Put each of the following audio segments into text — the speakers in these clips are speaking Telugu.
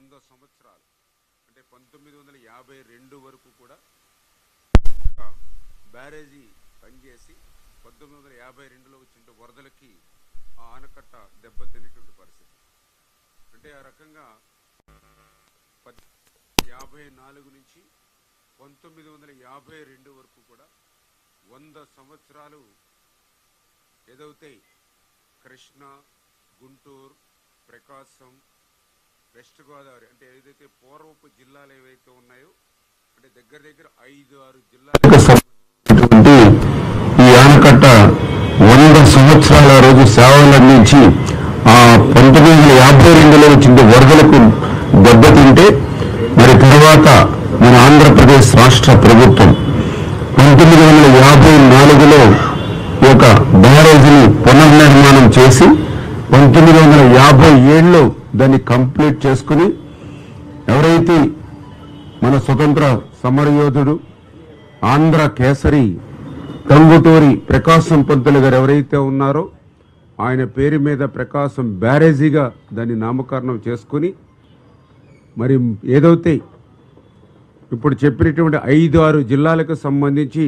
వంద సంవత్సరాలు. అంటే పంతొమ్మిది వందల యాభై రెండు వరకు కూడా ఒక బ్యారేజీ పనిచేసి పంతొమ్మిది వందల యాభై రెండులో వచ్చిన వరదలకి ఆ ఆనకట్ట దెబ్బతినేటువంటి పరిస్థితి. అంటే ఆ రకంగా యాభై నాలుగు నుంచి పంతొమ్మిది వందల యాభై రెండు వరకు కూడా వంద సంవత్సరాలు ఏదైతే కృష్ణ గుంటూరు ప్రకాశం వెస్ట్ గోదావరి అంటే ఏదైతే పూర్వపు జిల్లాలు ఏవైతే ఉన్నాయో అంటే దగ్గర దగ్గర ఐదు ఆరు జిల్లాలు ఈ ఆనకట్ట వంద సంవత్సరాల రోజు సేవలు అందించి ఆ పంతొమ్మిది వందల యాభై రెండులో వచ్చిన వరదలకు దెబ్బతింటే మరి తర్వాత మన ఆంధ్రప్రదేశ్ రాష్ట్ర ప్రభుత్వం పంతొమ్మిది వందల యాభై నాలుగులో ఒక బ్యారేజీని పునర్నిర్మాణం చేసి పంతొమ్మిది వందల యాభై ఏడులో దాన్ని కంప్లీట్ చేసుకుని ఎవరైతే మన స్వతంత్ర సమరయోధుడు ఆంధ్ర కేసరి టంగుటూరి ప్రకాశం పంతులు గారు ఎవరైతే ఉన్నారో ఆయన పేరు మీద ప్రకాశం బ్యారేజీగా దాన్ని నామకరణం చేసుకుని మరి ఏదైతే ఇప్పుడు చెప్పినటువంటి ఐదు ఆరు జిల్లాలకు సంబంధించి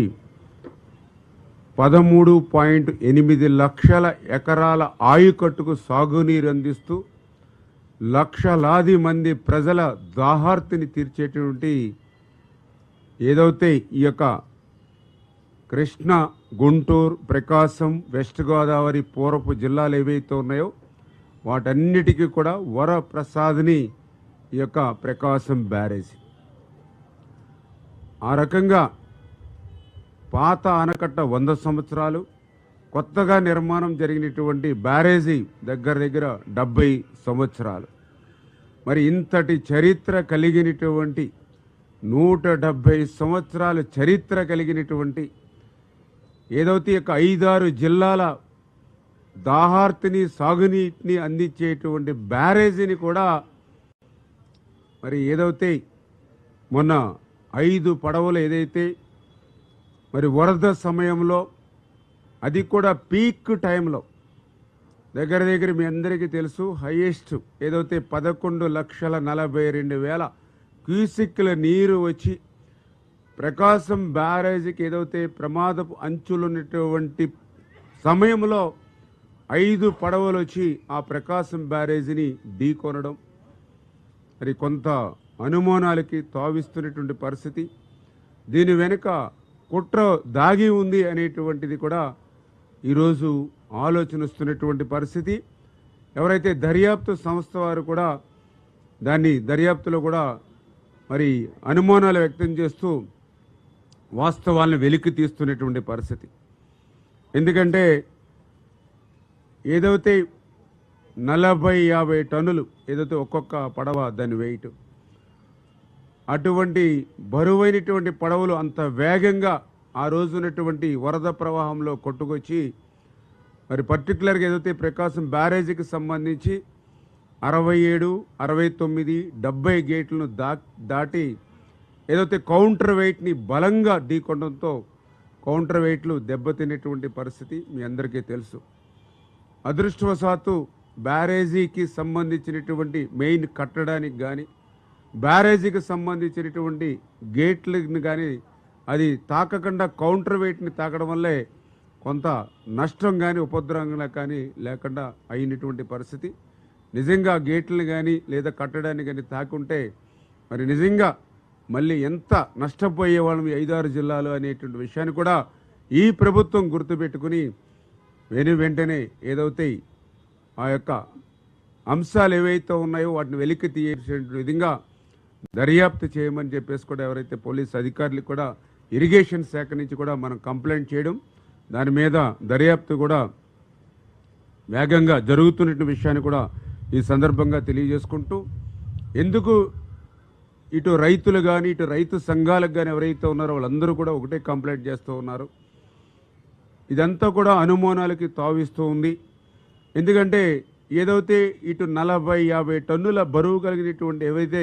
పదమూడు పాయింట్ ఎనిమిది లక్షల ఎకరాల ఆయుకట్టుకు సాగునీరు అందిస్తూ లక్షలాది మంది ప్రజల దాహార్తిని తీర్చేటువంటి ఏదైతే ఈ యొక్క కృష్ణ గుంటూరు ప్రకాశం వెస్ట్ గోదావరి పూర్వపు జిల్లాలు ఏవైతే ఉన్నాయో వాటన్నిటికీ కూడా వరప్రసాద్ని ఈ యొక్క ప్రకాశం బ్యారేజ్. ఆ రకంగా పాత ఆనకట్ట వంద సంవత్సరాలు కొత్తగా నిర్మాణం జరిగినటువంటి బ్యారేజీ దగ్గర దగ్గర డెబ్బై సంవత్సరాలు. మరి ఇంతటి చరిత్ర కలిగినటువంటి నూట డెబ్భై సంవత్సరాల చరిత్ర కలిగినటువంటి ఏదైతే ఒక యొక్క ఐదారు జిల్లాల దాహార్తిని సాగునీటిని అందించేటువంటి బ్యారేజీని కూడా మరి ఏదైతే మొన్న ఐదు పడవలు ఏదైతే మరి వరద సమయంలో అది కూడా పీక్ టైంలో. దగ్గర దగ్గర మీ అందరికీ తెలుసు హైయెస్ట్ ఏదైతే పదకొండు లక్షల నలభై రెండు వేల క్యూసిక్ల నీరు వచ్చి ప్రకాశం బ్యారేజీకి ఏదైతే ప్రమాదపు అంచులున్నటువంటి సమయంలో ఐదు పడవలు వచ్చి ఆ ప్రకాశం బ్యారేజీని ఢీకొనడం. మరి కొంత అనుమానాలకి తావిస్తున్నటువంటి పరిస్థితి. దీని వెనుక కుట్ర దాగి ఉంది అనేటువంటిది కూడా ఈరోజు ఆలోచన వస్తున్నటువంటి పరిస్థితి. ఎవరైతే దర్యాప్తు సంస్థ వారు కూడా దాన్ని దర్యాప్తులో కూడా మరి అనుమానాలు వ్యక్తం చేస్తూ వాస్తవాలను వెలికి తీస్తున్నటువంటి పరిస్థితి. ఎందుకంటే ఏదైతే నలభై యాభై టన్నులు ఏదైతే ఒక్కొక్క పడవ దాని వెయిట్ అటువంటి బరువైనటువంటి పడవలు అంత వేగంగా ఆ రోజు ఉన్నటువంటి వరద ప్రవాహంలో కొట్టుకొచ్చి మరి పర్టికులర్గా ఏదైతే ప్రకాశం బ్యారేజీకి సంబంధించి అరవై ఏడు అరవై తొమ్మిది డెబ్బై గేట్లను దా దాటి ఏదైతే కౌంటర్ వెయిట్ని బలంగా ఢీకొనడంతో కౌంటర్ వెయిట్లు దెబ్బతినేటువంటి పరిస్థితి మీ అందరికీ తెలుసు. అదృష్టవశాత్తు బ్యారేజీకి సంబంధించినటువంటి మెయిన్ కట్టడానికి కానీ బ్యారేజీకి సంబంధించినటువంటి గేట్లను కానీ అది తాకకుండా కౌంటర్ వెయిట్ని తాకడం వల్లే కొంత నష్టం కానీ ఉపద్రవంగా కానీ లేకుండా అయినటువంటి పరిస్థితి. నిజంగా గేట్లను కానీ లేదా కట్టడాన్ని కానీ తాకుంటే మరి నిజంగా మళ్ళీ ఎంత నష్టపోయే వాళ్ళం ఐదారు జిల్లాలు అనేటువంటి విషయాన్ని కూడా ఈ ప్రభుత్వం గుర్తుపెట్టుకుని వెను వెంటనే ఏదైతే ఆ యొక్క అంశాలు ఏవైతే ఉన్నాయో వాటిని వెలికి తీసే విధంగా దర్యాప్తు చేయమని చెప్పేసి కూడా ఎవరైతే పోలీస్ అధికారులు కూడా ఇరిగేషన్ శాఖ నుంచి కూడా మనం కంప్లైంట్ చేయడం దాని మీద దర్యాప్తు కూడా వేగంగా జరుగుతున్న విషయాన్ని కూడా ఈ సందర్భంగా తెలియజేసుకుంటూ ఎందుకు ఇటు రైతులు కానీ ఇటు రైతు సంఘాలకు కానీ ఎవరైతే ఉన్నారో వాళ్ళందరూ కూడా ఒకటే కంప్లైంట్ చేస్తూ ఉన్నారు. ఇదంతా కూడా అనుమానాలకి తావిస్తూ ఉంది. ఎందుకంటే ఏదైతే ఇటు నలభై యాభై టన్నుల బరువు కలిగినటువంటి ఏవైతే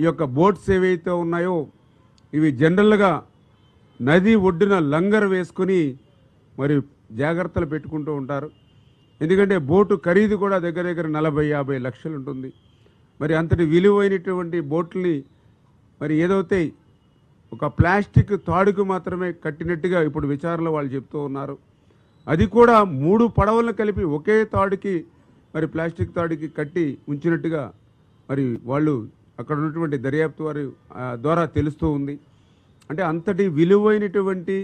ఈ యొక్క బోట్స్ ఏవైతే ఉన్నాయో ఇవి జనరల్గా నది ఒడ్డున లంగర్ వేసుకుని మరి జాగ్రత్తలు పెట్టుకుంటూ ఉంటారు. ఎందుకంటే బోటు ఖరీదు కూడా దగ్గర దగ్గర నలభై యాభై లక్షలు ఉంటుంది. మరి అంతటి విలువైనటువంటి బోట్లని మరి ఏదైతే ఒక ప్లాస్టిక్ తాడుకు మాత్రమే కట్టినట్టుగా ఇప్పుడు విచారణలో వాళ్ళు చెప్తూ ఉన్నారు. అది కూడా మూడు పడవలను కలిపి ఒకే తాడుకి మరి ప్లాస్టిక్ తాడుకి కట్టి ఉంచినట్టుగా మరి వాళ్ళు అక్కడ ఉన్నటువంటి దర్యాప్తు వారి ద్వారా తెలుస్తూ ఉంది. అంటే అంతటి విలువైనటువంటి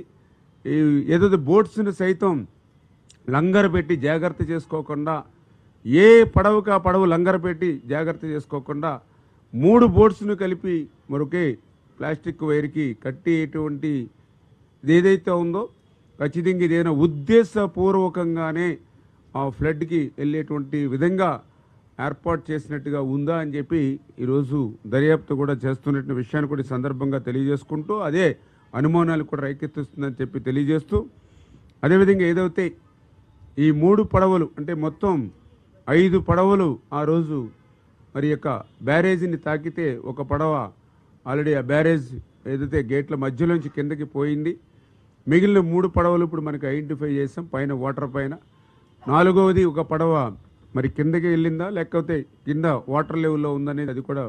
ఈ ఏదైతే బోట్స్ని సైతం లంగర్ పెట్టి జాగ్రత్త చేసుకోకుండా ఏ పడవకి ఆ పడవ లంగర్ పెట్టి జాగ్రత్త చేసుకోకుండా మూడు బోట్స్ను కలిపి మరొకే ప్లాస్టిక్ వైర్కి కట్టేటువంటి ఏదైతే ఉందో ఖచ్చితంగా ఇదేదైనా ఉద్దేశపూర్వకంగానే ఆ ఫ్లడ్కి వెళ్ళేటువంటి విధంగా ఏర్పాటు చేసినట్టుగా ఉందా అని చెప్పి ఈరోజు దర్యాప్తు కూడా చేస్తున్న విషయాన్ని కూడా సందర్భంగా తెలియజేసుకుంటూ అదే అనుమానాలు కూడా రేకెత్తిస్తుందని చెప్పి తెలియజేస్తూ అదేవిధంగా ఏదైతే ఈ మూడు పడవలు అంటే మొత్తం ఐదు పడవలు ఆ రోజు మరి యొక్క బ్యారేజీని తాకితే ఒక పడవ ఆల్రెడీ ఆ బ్యారేజ్ ఏదైతే గేట్ల మధ్యలోంచి కిందకి పోయింది. మిగిలిన మూడు పడవలు ఇప్పుడు మనకి ఐడెంటిఫై చేసాం పైన వాటర్ పైన. నాలుగవది ఒక పడవ మరి కిందకి వెళ్ళిందా? లేకపోతే కింద వాటర్ లెవెల్లో ఉందనేది అది కూడా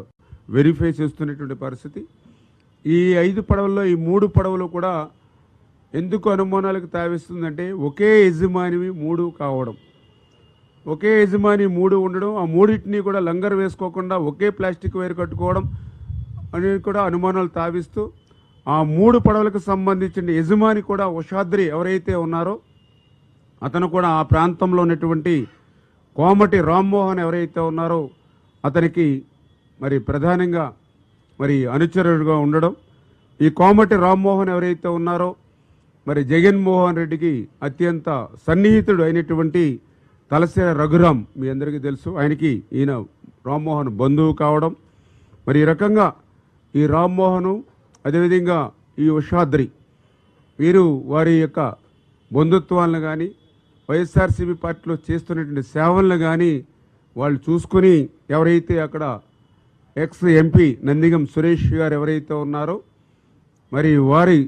వెరిఫై చేస్తున్నటువంటి పరిస్థితి. ఈ ఐదు పడవల్లో ఈ మూడు పడవలు కూడా ఎందుకు అనుమానాలకు తావిస్తుందంటే ఒకే యజమానివి మూడు కావడం. ఒకే యజమాని మూడు ఉండడం ఆ మూడింటిని కూడా లంగర్ వేసుకోకుండా ఒకే ప్లాస్టిక్ వైర్ కట్టుకోవడం అనేది కూడా అనుమానాలు తావిస్తూ ఆ మూడు పడవలకు సంబంధించిన యజమాని కూడా ఉషాద్రి ఎవరైతే ఉన్నారో అతను కూడా ఆ ప్రాంతంలో ఉన్నటువంటి కోమటి రామ్మోహన్ ఎవరైతే ఉన్నారో అతనికి మరి ప్రధానంగా మరి అనుచరుడుగా ఉండడం ఈ కోమటి రామ్మోహన్ ఎవరైతే ఉన్నారో మరి జగన్మోహన్ రెడ్డికి అత్యంత సన్నిహితుడు అయినటువంటి తలసేర రఘురాం మీ అందరికీ తెలుసు. ఆయనకి ఈయన రామ్మోహన్ బంధువు కావడం మరి ఈ రకంగా ఈ రామ్మోహను అదేవిధంగా ఈ ఉషాద్రి వీరు వారి యొక్క బంధుత్వాలను కానీ వైఎస్ఆర్సీపీ పార్టీలో చేస్తున్నటువంటి సేవలను కానీ వాళ్ళు చూసుకుని ఎవరైతే అక్కడ ఎక్స్ ఎంపీ నందిగం సురేష్ గారు ఎవరైతే ఉన్నారో మరి వారి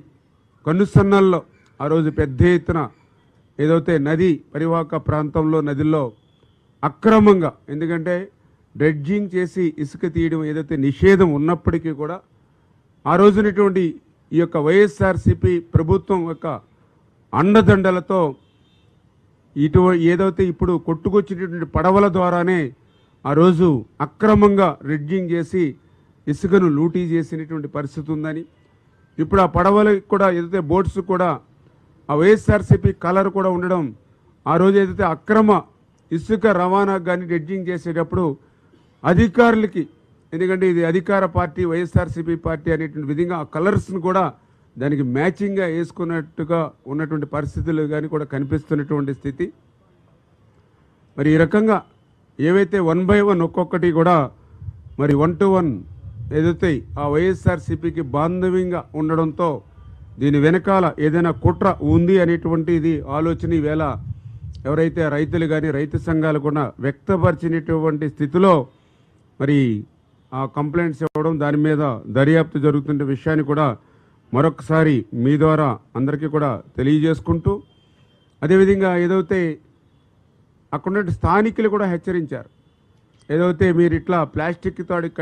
కనుసన్నల్లో ఆ రోజు పెద్ద ఎత్తున ఏదైతే నది పరివాహక ప్రాంతంలో నదిలో అక్రమంగా ఎందుకంటే డ్రెడ్జింగ్ చేసి ఇసుక తీయడం ఏదైతే నిషేధం ఉన్నప్పటికీ కూడా ఆ రోజునటువంటి ఈ యొక్క వైఎస్ఆర్సిపి ప్రభుత్వం యొక్క అండదండలతో ఇటు ఏదైతే ఇప్పుడు కొట్టుకొచ్చినటువంటి పడవల ద్వారానే ఆ రోజు అక్రమంగా రెడ్జింగ్ చేసి ఇసుకను లూటీ చేసినటువంటి పరిస్థితి ఉందని. ఇప్పుడు ఆ పడవలకు కూడా ఏదైతే బోట్స్ కూడా ఆ వైఎస్ఆర్సీపీ కలర్ కూడా ఉండడం ఆ రోజు ఏదైతే అక్రమ ఇసుక రవాణా కానీ రెడ్జింగ్ చేసేటప్పుడు అధికారులకి ఎందుకంటే ఇది అధికార పార్టీ వైఎస్ఆర్సీపీ పార్టీ అనేటువంటి విధంగా ఆ కలర్స్ను కూడా దానికి మ్యాచింగ్గా వేసుకున్నట్టుగా ఉన్నటువంటి పరిస్థితులు కానీ కూడా కనిపిస్తున్నటువంటి స్థితి. మరి ఈ రకంగా ఏవైతే వన్ బై వన్ ఒక్కొక్కటి కూడా మరి వన్ టు వన్ ఏదైతే ఆ వైఎస్ఆర్సీపీకి బాంధవ్యంగా ఉండడంతో దీని వెనకాల ఏదైనా కుట్ర ఉంది అనేటువంటి ఇది ఆలోచన ఈవేళ ఎవరైతే రైతులు కానీ రైతు సంఘాలు కూడా వ్యక్తపరిచినటువంటి స్థితిలో మరి ఆ కంప్లైంట్స్ ఇవ్వడం దాని మీద దర్యాప్తు జరుగుతున్న విషయాన్ని కూడా మరొకసారి మీ ద్వారా అందరికీ కూడా తెలియజేసుకుంటూ అదేవిధంగా ఏదైతే అక్కడ స్థానికులు కూడా హెచ్చరించారు. ఏదైతే మీరు ఇట్లా ప్లాస్టిక్ తాడు కట్టి